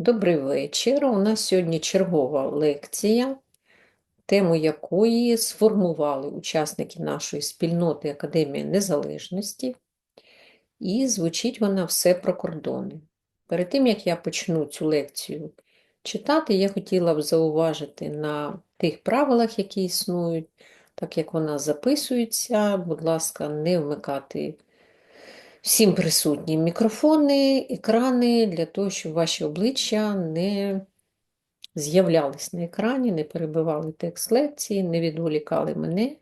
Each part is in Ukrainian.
Добрий вечір. У нас сьогодні чергова лекція, тему якої сформували учасники нашої спільноти Академія Незалежності, і звучить вона все про кордони. Перед тим, як я почну цю лекцію читати, я хотіла б зауважити на тих правилах, які існують, так як вона записується, будь ласка, не вмикати всім присутнім мікрофони, екрани для того, щоб ваші обличчя не з'являлись на екрані, не перебивали текст лекції, не відволікали мене.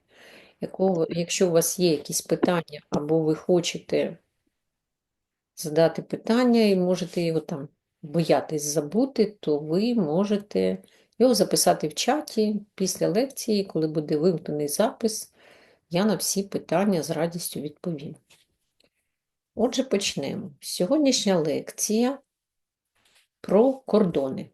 Якщо у вас є якісь питання, або ви хочете задати питання і можете його там боятись забути, то ви можете його записати в чаті після лекції, коли буде вимкнений запис, я на всі питання з радістю відповім. Отже, почнемо. Сьогоднішня лекція про кордони.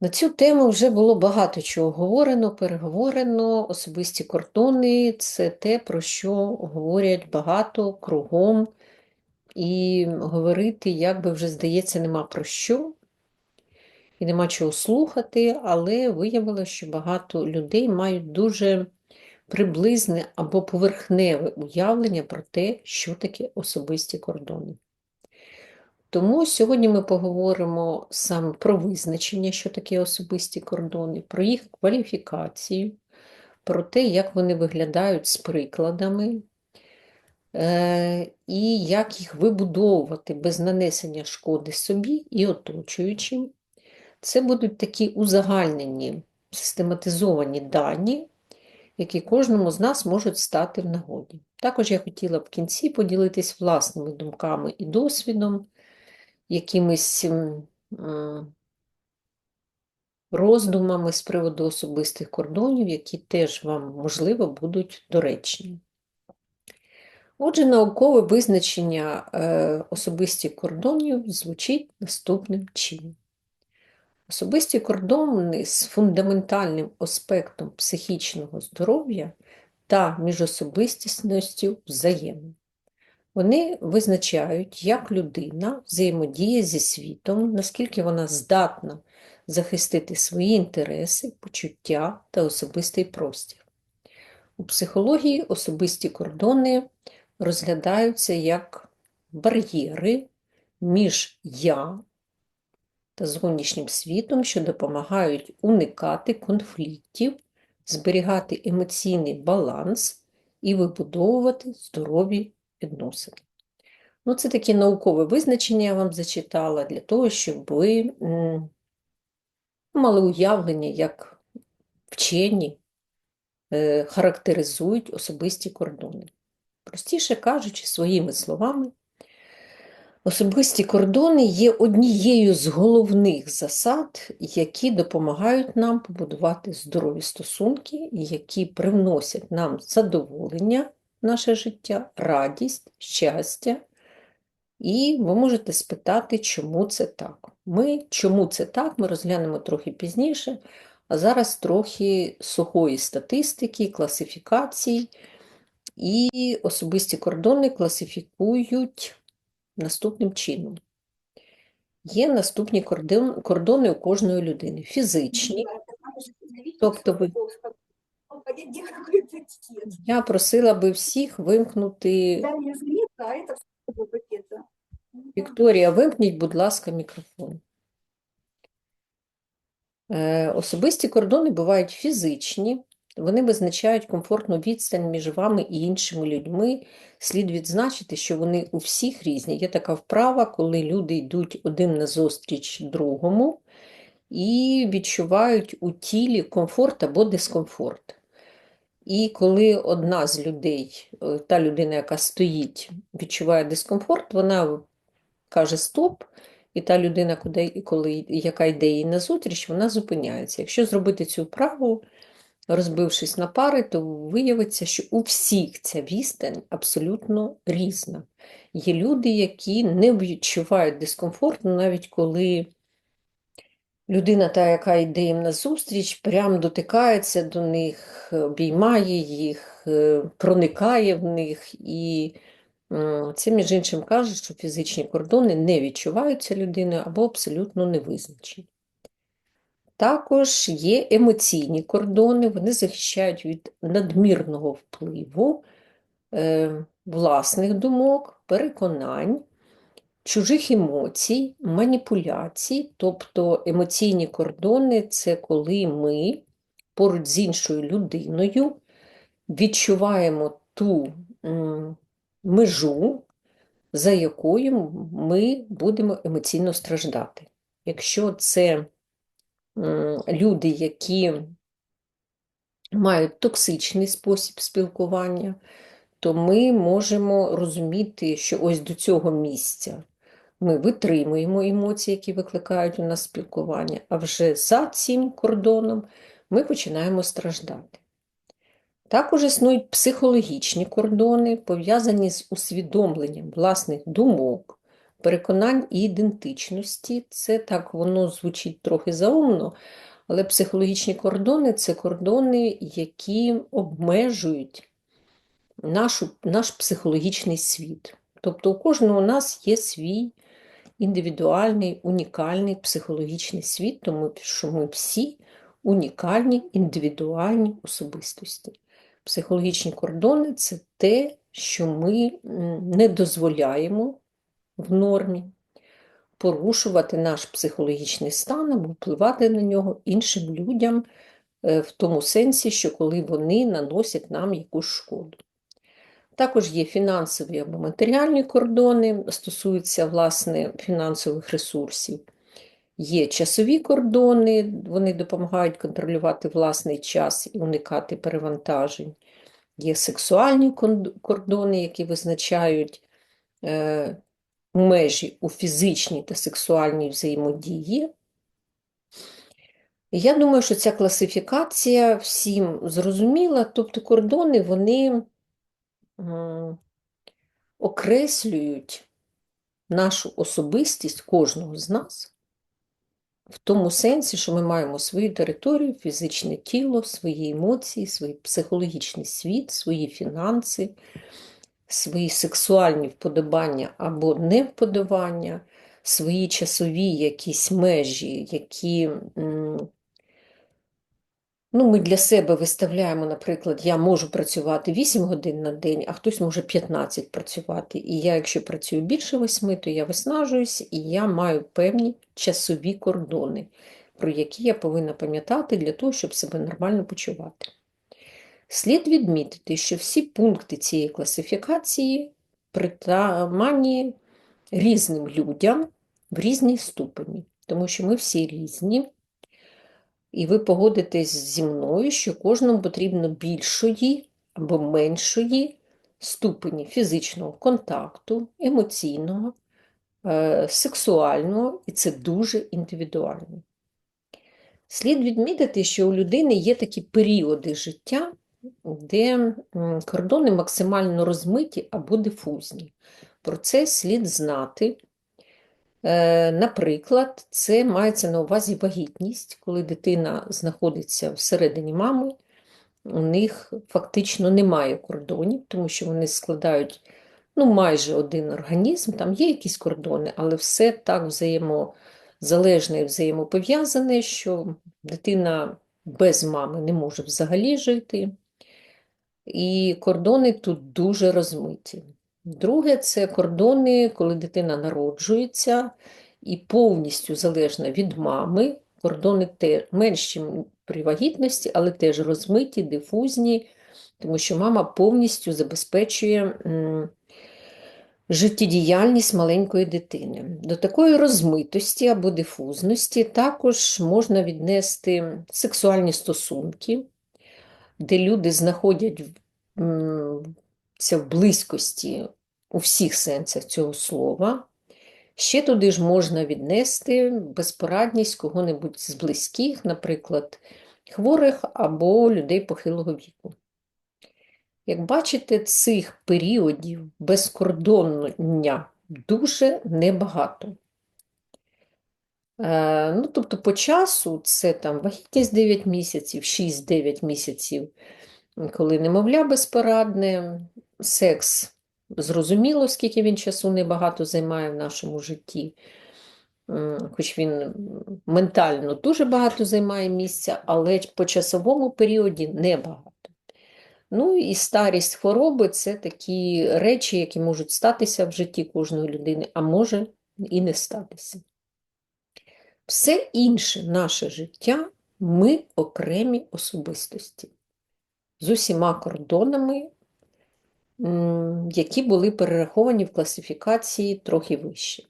На цю тему вже було багато чого говорено, переговорено. Особисті кордони це те, про що говорять багато кругом, і говорити, як би вже здається, нема про що, і нема чого слухати, але виявилося, що багато людей мають дуже приблизне або поверхневе уявлення про те, що таке особисті кордони. Тому сьогодні ми поговоримо саме про визначення, що таке особисті кордони, про їх кваліфікацію, про те, як вони виглядають з прикладами, е, і як їх вибудовувати без нанесення шкоди собі і оточуючим. Це будуть такі узагальнені, систематизовані дані, які кожному з нас можуть стати в нагоді. Також я хотіла б в кінці поділитись власними думками і досвідом, якимись роздумами з приводу особистих кордонів, які теж вам, можливо, будуть доречні. Отже, наукове визначення е, особистих кордонів звучить наступним чином. Особисті кордони з фундаментальним аспектом психічного здоров'я та міжособистісністю взаємин. Вони визначають, як людина взаємодіє зі світом, наскільки вона здатна захистити свої інтереси, почуття та особистий простір. У психології особисті кордони розглядаються як бар'єри між я та зовнішнім світом, що допомагають уникати конфліктів, зберігати емоційний баланс і вибудовувати здорові відносини. Ну, це таке наукове визначення я вам зачитала для того, щоб ви мали уявлення, як вчені е, характеризують особисті кордони. Простіше кажучи, своїми словами, Особисті кордони є однією з головних засад, які допомагають нам побудувати здорові стосунки, які привносять нам задоволення в наше життя, радість, щастя. І ви можете спитати, чому це так. Ми, чому це так, ми розглянемо трохи пізніше, а зараз трохи сухої статистики, класифікацій, і особисті кордони класифікують наступним чином. Є наступні кордон- кордони у кожної людини. Фізичні, тобто ви- я просила би всіх вимкнути. Вікторія, вимкніть, будь ласка, мікрофон. Е, Особисті кордони бувають фізичні, вони визначають комфортну відстань між вами і іншими людьми. Слід відзначити, що вони у всіх різні. Є така вправа, коли люди йдуть один назустріч другому і відчувають у тілі комфорт або дискомфорт. І коли одна з людей, е, та людина, яка стоїть, відчуває дискомфорт, вона каже стоп, і та людина, куди, коли, яка йде їй назустріч, вона зупиняється. Якщо зробити цю вправу, розбившись на пари, то виявиться, що у всіх ця відстань абсолютно різна. Є люди, які не відчувають дискомфорту, навіть коли людина, та, яка йде їм назустріч, прям дотикається до них, обіймає їх, е, проникає в них і Це, між іншим, каже, що фізичні кордони не відчуваються людиною або абсолютно не визначені. Також є емоційні кордони, вони захищають від надмірного впливу е, власних думок, переконань, чужих емоцій, маніпуляцій. Тобто емоційні кордони це коли ми поруч з іншою людиною відчуваємо ту м, межу, за якою ми будемо емоційно страждати. Якщо це люди, які мають токсичний спосіб спілкування, то ми можемо розуміти, що ось до цього місця ми витримуємо емоції, які викликають у нас спілкування, а вже за цим кордоном ми починаємо страждати. Також існують психологічні кордони, пов'язані з усвідомленням власних думок, переконань і ідентичності. Це так воно звучить трохи заумно, але психологічні кордони це кордони, які обмежують нашу, наш психологічний світ. Тобто у кожного у нас є свій індивідуальний, унікальний психологічний світ, тому що ми всі унікальні індивідуальні особистості. Психологічні кордони це те, що ми не дозволяємо в нормі порушувати наш психологічний стан або впливати на нього іншим людям е, в тому сенсі, що коли вони наносять нам якусь шкоду. Також є фінансові або матеріальні кордони, стосуються власне фінансових ресурсів. Є часові кордони, вони допомагають контролювати власний час і уникати перевантажень. Є сексуальні кордони, які визначають е, межі у фізичній та сексуальній взаємодії. Я думаю, що ця класифікація всім зрозуміла, тобто кордони вони окреслюють нашу особистість кожного з нас в тому сенсі, що ми маємо свою територію, фізичне тіло, свої емоції, свій психологічний світ, свої фінанси, свої сексуальні вподобання або невподобання, свої часові якісь межі, які ну, ми для себе виставляємо, наприклад, я можу працювати 8 годин на день, а хтось може 15 працювати. І я, якщо працюю більше 8, то я виснажуюсь, і я маю певні часові кордони, про які я повинна пам'ятати для того, щоб себе нормально почувати. Слід відмітити, що всі пункти цієї класифікації притаманні різним людям в різній ступені, тому що ми всі різні. І ви погодитесь зі мною, що кожному потрібно більшої або меншої ступені фізичного контакту, емоційного, е, сексуального, і це дуже індивідуально. Слід відмітити, що у людини є такі періоди життя, де кордони максимально розмиті або дифузні. Про це слід знати. Е, Наприклад, це мається на увазі вагітність, коли дитина знаходиться всередині мами, у них фактично немає кордонів, тому що вони складають ну, майже один організм, там є якісь кордони, але все так взаємозалежне і взаємопов'язане, що дитина без мами не може взагалі жити. І кордони тут дуже розмиті. Друге, це кордони, коли дитина народжується і повністю залежна від мами. Кордони теж менші при вагітності, але теж розмиті, дифузні, тому що мама повністю забезпечує життєдіяльність маленької дитини. До такої розмитості або дифузності також можна віднести сексуальні стосунки, де люди знаходять це в близькості у всіх сенсах цього слова. Ще туди ж можна віднести безпорадність кого-небудь з близьких, наприклад, хворих або людей похилого віку. Як бачите, цих періодів безкордоння дуже небагато. Е, ну, тобто по часу це там вагітність 9 місяців, 6-9 місяців, коли немовля безпорадне, секс зрозуміло, скільки він часу небагато займає в нашому житті, хоч він ментально дуже багато займає місця, але по часовому періоді небагато. Ну і старість хвороби це такі речі, які можуть статися в житті кожної людини, а може і не статися. Все інше наше життя ми окремі особистості з усіма кордонами, які були перераховані в класифікації трохи вище.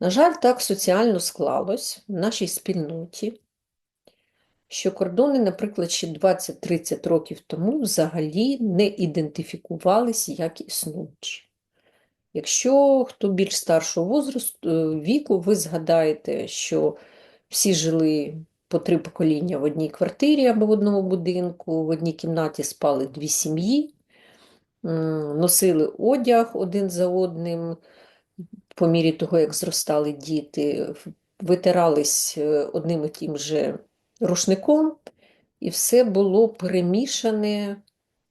На жаль, так соціально склалось в нашій спільноті, що кордони, наприклад, ще 20-30 років тому взагалі не ідентифікувалися як існуючі. Якщо хто більш старшого возрасту, е, віку, ви згадаєте, що всі жили по три покоління в одній квартирі або в одному будинку, в одній кімнаті спали дві сім'ї, носили одяг один за одним, по мірі того, як зростали діти, витирались е, одним і тим же рушником, і все було перемішане,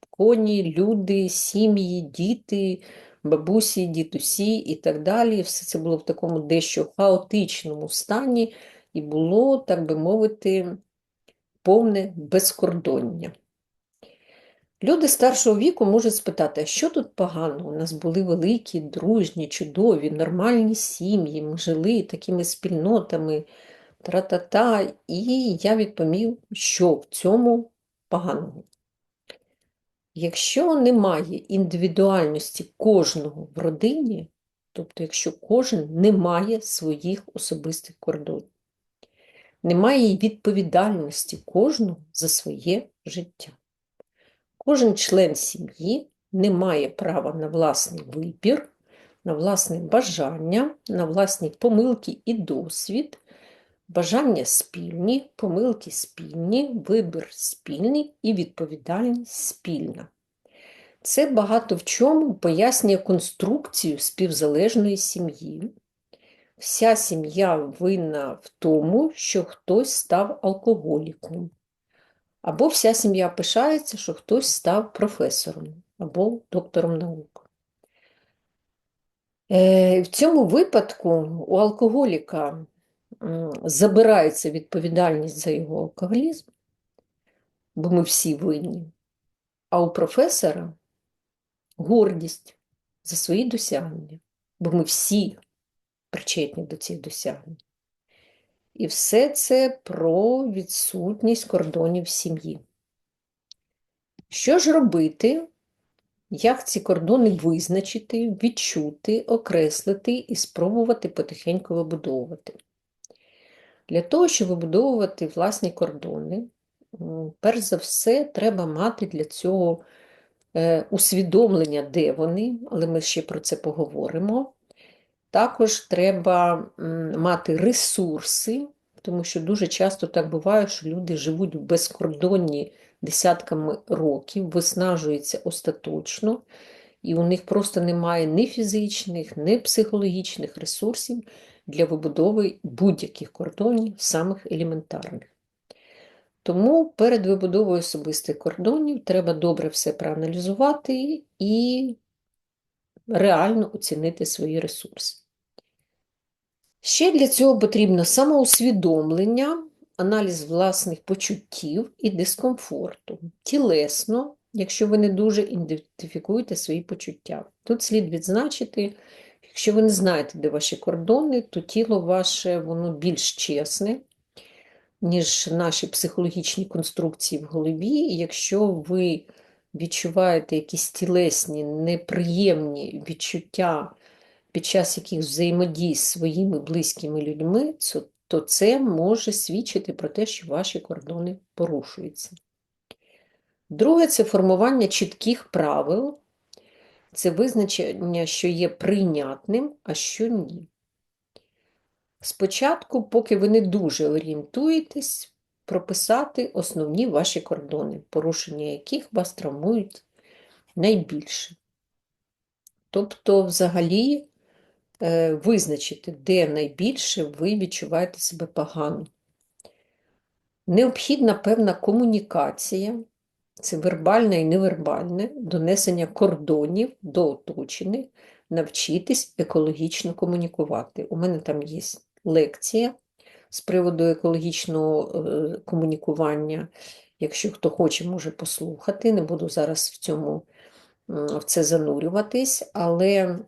коні, люди, сім'ї, діти, бабусі, дідусі і так далі. Все це було в такому дещо хаотичному стані і було, так би мовити, повне безкордоння. Люди старшого віку можуть спитати, що тут погано? У нас були великі, дружні, чудові, нормальні сім'ї, ми жили такими спільнотами, тра-та-та. І я відповів, що в цьому поганого. Якщо немає індивідуальності кожного в родині, тобто якщо кожен не має своїх особистих кордонів, немає відповідальності кожного за своє життя. Кожен член сім'ї не має права на власний вибір, на власне бажання, на власні помилки і досвід, бажання спільні, помилки спільні, вибір спільний і відповідальність спільна. Це багато в чому пояснює конструкцію співзалежної сім'ї. Вся сім'я винна в тому, що хтось став алкоголіком. Або вся сім'я пишається, що хтось став професором або доктором наук. Е, В цьому випадку у алкоголіка забирається відповідальність за його алкоголізм, бо ми всі винні, а у професора гордість за свої досягнення, бо ми всі причетні до цих досягнень. І все це про відсутність кордонів сім'ї. Що ж робити, як ці кордони визначити, відчути, окреслити і спробувати потихеньку вибудовувати? Для того, щоб вибудовувати власні кордони, перш за все, треба мати для цього е, усвідомлення, де вони, але ми ще про це поговоримо. Також треба мати ресурси, тому що дуже часто так буває, що люди живуть в безкордонні десятками років, виснажуються остаточно, і у них просто немає ні фізичних, ні психологічних ресурсів для вибудови будь-яких кордонів, самих елементарних. Тому перед вибудовою особистих кордонів треба добре все проаналізувати і реально оцінити свої ресурси. Ще для цього потрібно самоусвідомлення, аналіз власних почуттів і дискомфорту. Тілесно, якщо ви не дуже ідентифікуєте свої почуття. Тут слід відзначити, якщо ви не знаєте, де ваші кордони, то тіло ваше воно більш чесне, ніж наші психологічні конструкції в голові. І якщо ви відчуваєте якісь тілесні, неприємні відчуття під час яких взаємодій з своїми близькими людьми, то це може свідчити про те, що ваші кордони порушуються. Друге це формування чітких правил, це визначення, що є прийнятним, а що ні. Спочатку, поки ви не дуже орієнтуєтесь, прописати основні ваші кордони, порушення яких вас травмують найбільше. Тобто, взагалі, е, визначити, де найбільше ви відчуваєте себе погано. Необхідна певна комунікація, це вербальне і невербальне донесення кордонів до оточених, навчитись екологічно комунікувати. У мене там є лекція з приводу екологічного е, комунікування. Якщо хто хоче, може послухати. Не буду зараз в цьому в це занурюватись, але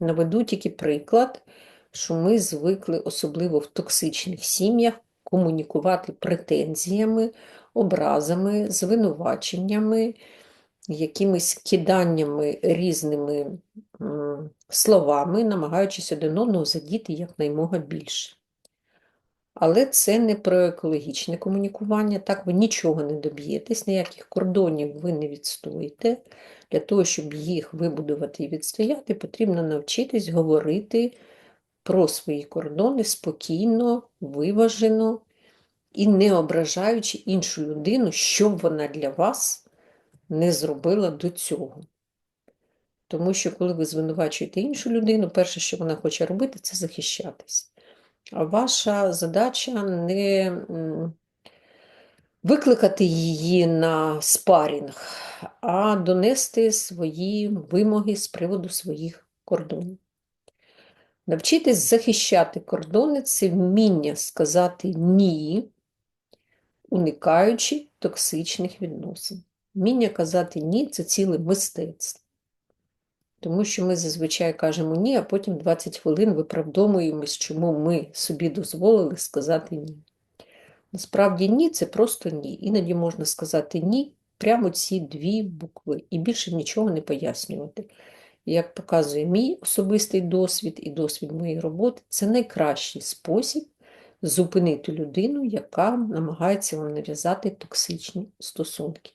наведу тільки приклад, що ми звикли, особливо в токсичних сім'ях, комунікувати претензіями, образами, звинуваченнями, якимись киданнями різними словами, намагаючись один одного задіти якнаймога більше. Але це не про екологічне комунікування, так ви нічого не доб'єтесь, ніяких кордонів ви не відстоїте. Для того, щоб їх вибудувати і відстояти, потрібно навчитись говорити про свої кордони спокійно, виважено і не ображаючи іншу людину, що вона для вас не зробила до цього. Тому що, коли ви звинувачуєте іншу людину, перше, що вона хоче робити, це захищатись. А ваша задача не викликати її на спарінг, а донести свої вимоги з приводу своїх кордонів. Навчитись захищати кордони це вміння сказати ні, уникаючи токсичних відносин. Вміння казати ні це ціле мистецтво. Тому що ми зазвичай кажемо ні, а потім 20 хвилин виправдовуємось, чому ми собі дозволили сказати ні. Насправді ні, це просто ні. Іноді можна сказати ні, прямо ці дві букви, і більше нічого не пояснювати. Як показує мій особистий досвід і досвід моєї роботи, це найкращий спосіб зупинити людину, яка намагається вам нав'язати токсичні стосунки.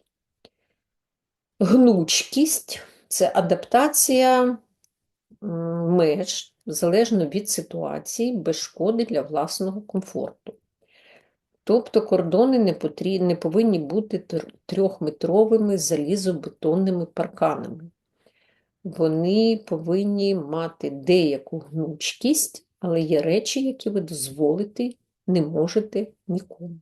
Гнучкість це адаптація меж залежно від ситуації, без шкоди для власного комфорту. Тобто кордони не, потрі... не повинні бути трьохметровими залізобетонними парканами. Вони повинні мати деяку гнучкість, але є речі, які ви дозволити не можете нікому.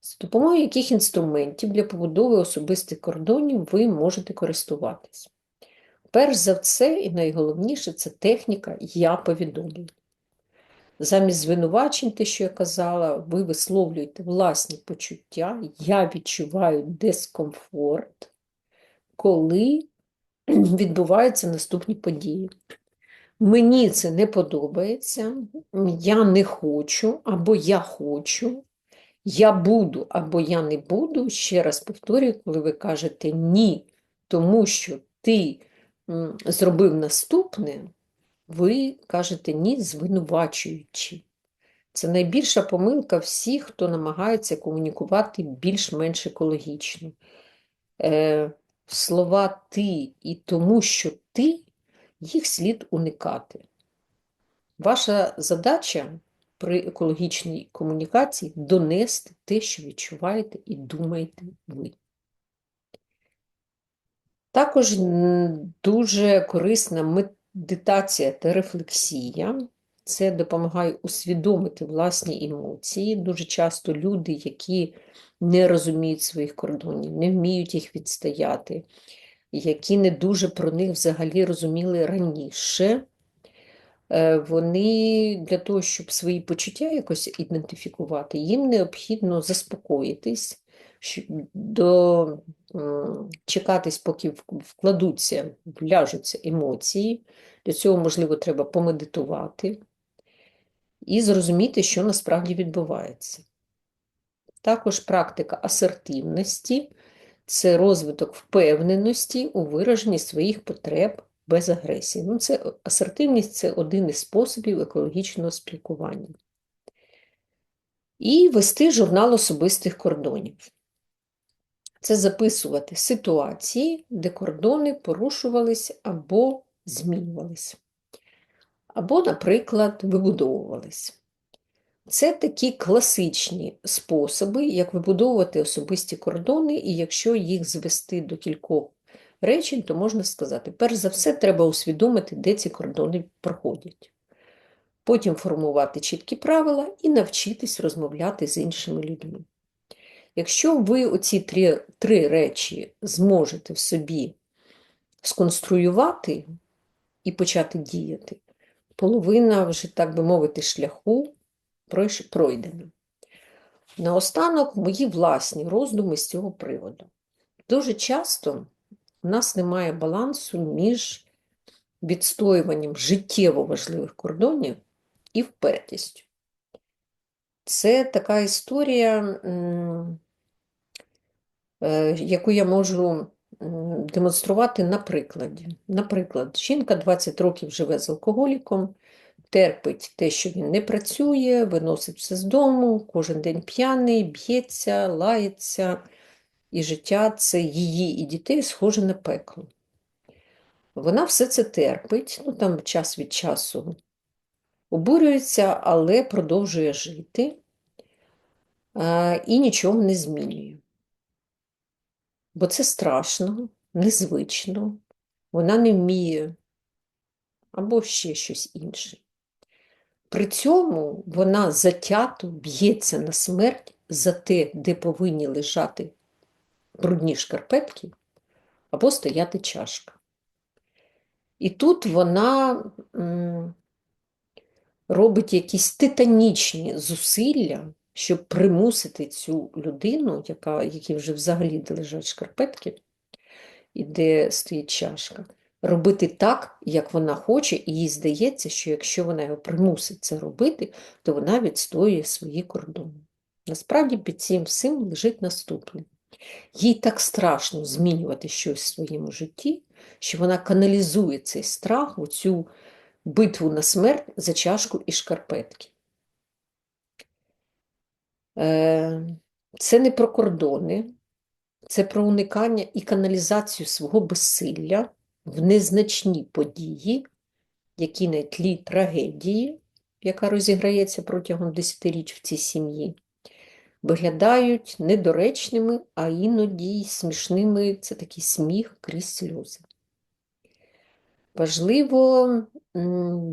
З допомогою яких інструментів для побудови особистих кордонів ви можете користуватись? Перш за все, і найголовніше, це техніка я повідомлю. Замість звинувачень, те, що я казала, ви висловлюєте власні почуття, я відчуваю дискомфорт, коли відбуваються наступні події. Мені це не подобається, я не хочу, або я хочу, я буду або я не буду. Ще раз повторюю, коли ви кажете ні, тому що ти зробив наступне, ви кажете ні, звинувачуючи. Це найбільша помилка всіх, хто намагається комунікувати більш-менш екологічно. Е, слова ти і тому, що ти, їх слід уникати. Ваша задача при екологічній комунікації донести те, що відчуваєте і думаєте ви. Також дуже корисна медитація та рефлексія. Це допомагає усвідомити власні емоції. Дуже часто люди, які не розуміють своїх кордонів, не вміють їх відстояти, які не дуже про них взагалі розуміли раніше, е, вони для того, щоб свої почуття якось ідентифікувати, їм необхідно заспокоїтись, до, чекатись, поки вкладуться, вляжуться емоції. Для цього, можливо, треба помедитувати і зрозуміти, що насправді відбувається. Також практика асертивності це розвиток впевненості у вираженні своїх потреб без агресії. Ну, це асертивність це один із способів екологічного спілкування. І вести журнал особистих кордонів. Це записувати ситуації, де кордони порушувались або змінювались, або, наприклад, вибудовувались. Це такі класичні способи, як вибудовувати особисті кордони, і якщо їх звести до кількох речень, то можна сказати, перш за все, треба усвідомити, де ці кордони проходять. Потім формувати чіткі правила і навчитись розмовляти з іншими людьми. Якщо ви оці три, три речі зможете в собі сконструювати і почати діяти, половина вже, так би мовити, шляху пройдена. Наостанок мої власні роздуми з цього приводу. Дуже часто у нас немає балансу між відстоюванням життєво важливих кордонів і впертістю. Це така історія, е, яку я можу демонструвати на прикладі. Наприклад, жінка 20 років живе з алкоголіком, терпить те, що він не працює, виносить все з дому, кожен день п'яний, б'ється, лається, і життя це її і дітей схоже на пекло. Вона все це терпить, ну там час від часу обурюється, але продовжує жити а, і нічого не змінює. Бо це страшно, незвично, вона не вміє або ще щось інше. При цьому вона затято б'ється на смерть за те, де повинні лежати брудні шкарпетки або стояти чашка. І тут вона робить якісь титанічні зусилля, щоб примусити цю людину, яка, якій вже взагалі де лежать шкарпетки, і де стоїть чашка, робити так, як вона хоче, і їй здається, що якщо вона його примусить це робити, то вона відстоює свої кордони. Насправді під цим всім лежить наступне. Їй так страшно змінювати щось в своєму житті, що вона каналізує цей страх у цю битву на смерть за чашку і шкарпетки. Е, Це не про кордони, це про уникання і каналізацію свого безсилля в незначні події, які на тлі трагедії, яка розіграється протягом десятиріч в цій сім'ї, виглядають недоречними, а іноді й смішними це такий сміх крізь сльози. Важливо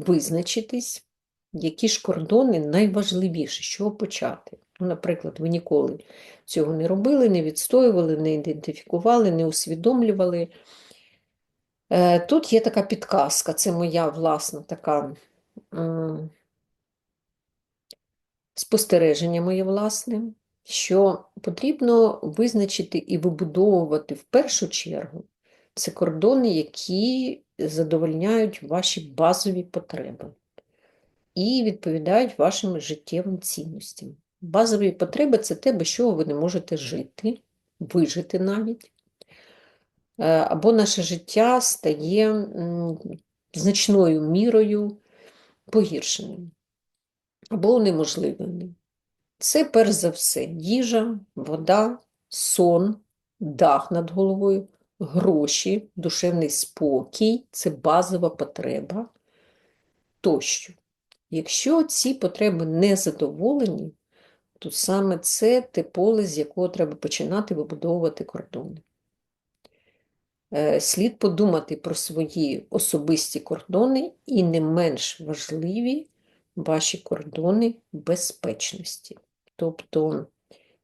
визначитись, які ж кордони найважливіші, з чого почати. Ну, Наприклад, ви ніколи цього не робили, не відстоювали, не ідентифікували, не усвідомлювали. Е, Тут є така підказка, це моя власна така спостереження моє власне, що потрібно визначити і вибудовувати в першу чергу це кордони, які задовольняють ваші базові потреби і відповідають вашим життєвим цінностям. Базові потреби це те, без чого ви не можете жити, вижити навіть. Е, Або наше життя стає значною мірою погіршеним або унеможливленим. Це перш за все їжа, вода, сон, дах над головою, гроші, душевний спокій це базова потреба тощо. Якщо ці потреби не задоволені, то саме це те поле, з якого треба починати вибудовувати кордони. Е, Слід подумати про свої особисті кордони і не менш важливі ваші кордони безпечності. Тобто,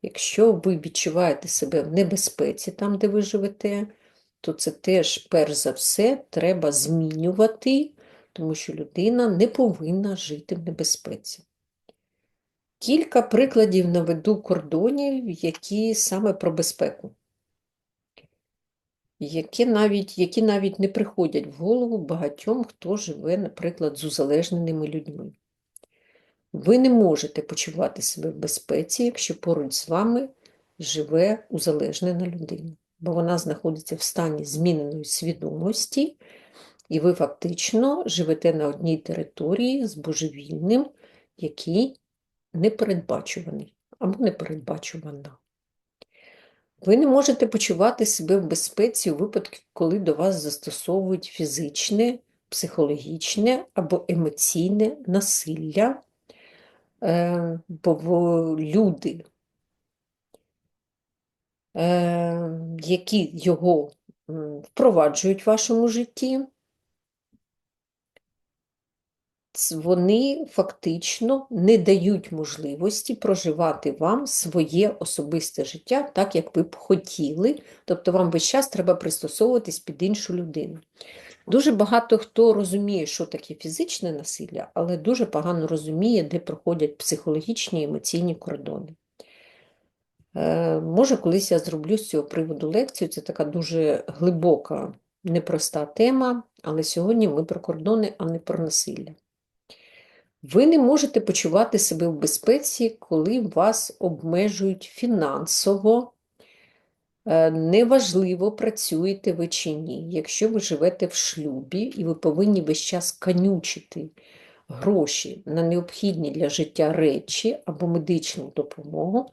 якщо ви відчуваєте себе в небезпеці там, де ви живете, то це теж, перш за все, треба змінювати, тому що людина не повинна жити в небезпеці. Кілька прикладів наведу кордонів, які саме про безпеку, які навіть, які навіть не приходять в голову багатьом, хто живе, наприклад, з узалежненими людьми. Ви не можете почувати себе в безпеці, якщо поруч з вами живе узалежнена людина, бо вона знаходиться в стані зміненої свідомості, і ви фактично живете на одній території з божевільним, який непередбачуваний або непередбачувана. Ви не можете почувати себе в безпеці у випадку, коли до вас застосовують фізичне, психологічне або емоційне насилля, е, бо люди, е, які його впроваджують в вашому житті, вони фактично не дають можливості проживати вам своє особисте життя так, як ви б хотіли. Тобто вам весь час треба пристосовуватись під іншу людину. Дуже багато хто розуміє, що таке фізичне насилля, але дуже погано розуміє, де проходять психологічні і емоційні кордони. Е, Може, колись я зроблю з цього приводу лекцію. Це така дуже глибока, непроста тема, але сьогодні ми про кордони, а не про насилля. Ви не можете почувати себе в безпеці, коли вас обмежують фінансово. Е, Неважливо, працюєте ви чи ні. Якщо ви живете в шлюбі і ви повинні весь час канючити гроші на необхідні для життя речі або медичну допомогу,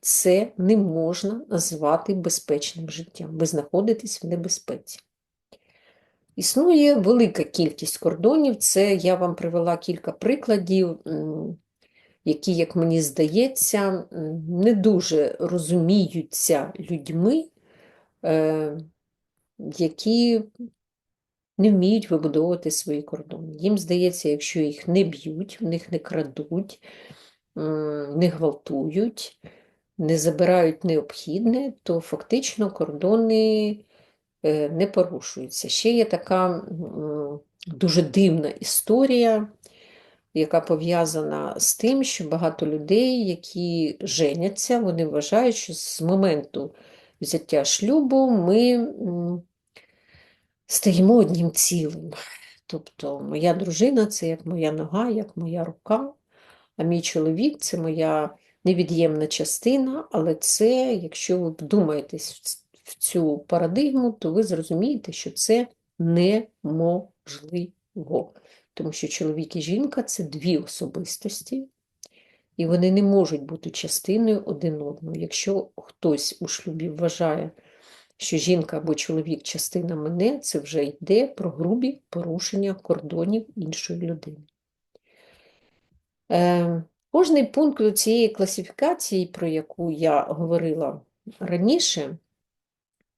це не можна назвати безпечним життям. Ви знаходитесь в небезпеці. Існує велика кількість кордонів. Це я вам привела кілька прикладів, які, як мені здається, не дуже розуміються людьми, е, які не вміють вибудовувати свої кордони. Їм здається, якщо їх не б'ють, в них не крадуть, не гвалтують, не забирають необхідне, то фактично кордони не порушуються. Ще є така дуже дивна історія, яка пов'язана з тим, що багато людей, які женяться, вони вважають, що з моменту взяття шлюбу ми стаємо одним цілим. Тобто моя дружина це як моя нога, як моя рука, а мій чоловік це моя невід'ємна частина, але це, якщо ви вдумаєтесь в цю парадигму, то ви зрозумієте, що це неможливо. Тому що чоловік і жінка це дві особистості, і вони не можуть бути частиною один одного. Якщо хтось у шлюбі вважає, що жінка або чоловік частина мене, це вже йде про грубі порушення кордонів іншої людини. Е, Кожний пункт цієї класифікації, про яку я говорила раніше,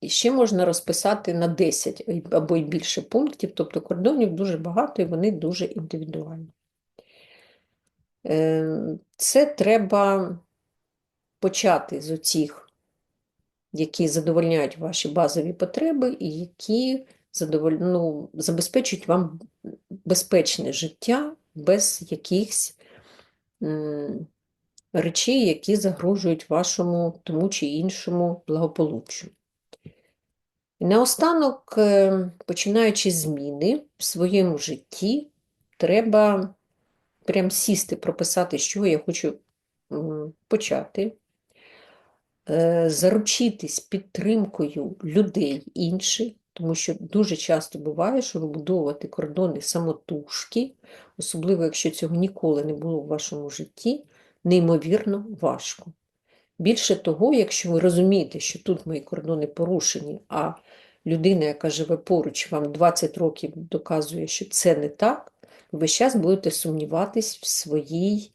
і ще можна розписати на 10 або й більше пунктів, тобто кордонів дуже багато і вони дуже індивідуальні. Е, Це треба почати з оцих, які задовольняють ваші базові потреби і які задоволь... ну, забезпечують вам безпечне життя без якихось речей, які загрожують вашому тому чи іншому благополуччю. І наостанок, е, починаючи зміни в своєму житті, треба прям сісти, прописати, з чого я хочу почати, е, заручитись підтримкою людей інших, тому що дуже часто буває, що вибудовувати кордони самотужки, особливо якщо цього ніколи не було в вашому житті, неймовірно важко. Більше того, якщо ви розумієте, що тут мої кордони порушені, а людина, яка живе поруч, вам 20 років доказує, що це не так, ви час будете сумніватись в своїй,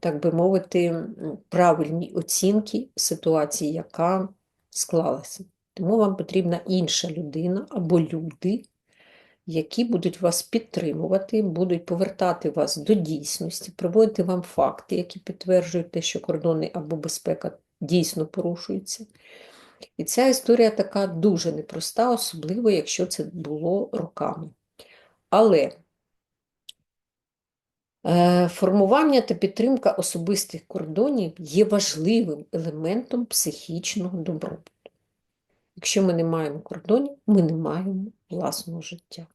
так би мовити, правильній оцінці ситуації, яка склалася. Тому вам потрібна інша людина або люди, які будуть вас підтримувати, будуть повертати вас до дійсності, приводити вам факти, які підтверджують те, що кордони або безпека дійсно порушуються. І ця історія така дуже непроста, особливо, якщо це було роками. Але е, формування та підтримка особистих кордонів є важливим елементом психічного добробуту. Якщо ми не маємо кордонів, ми не маємо власного життя.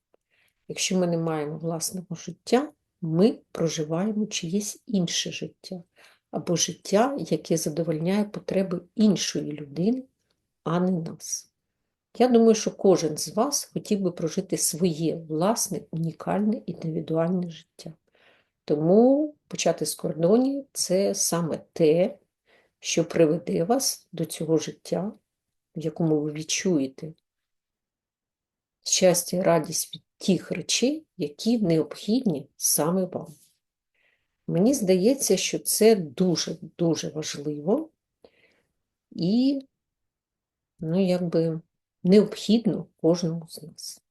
Якщо ми не маємо власного життя, ми проживаємо чиєсь інше життя, або життя, яке задовольняє потреби іншої людини, а не нас. Я думаю, що кожен з вас хотів би прожити своє власне, унікальне, індивідуальне життя. Тому почати з кордонів це саме те, що приведе вас до цього життя, в якому ви відчуєте щастя і радість від тих речей, які необхідні саме вам. Мені здається, що це дуже-дуже важливо і, ну, якби необхідно кожному з нас.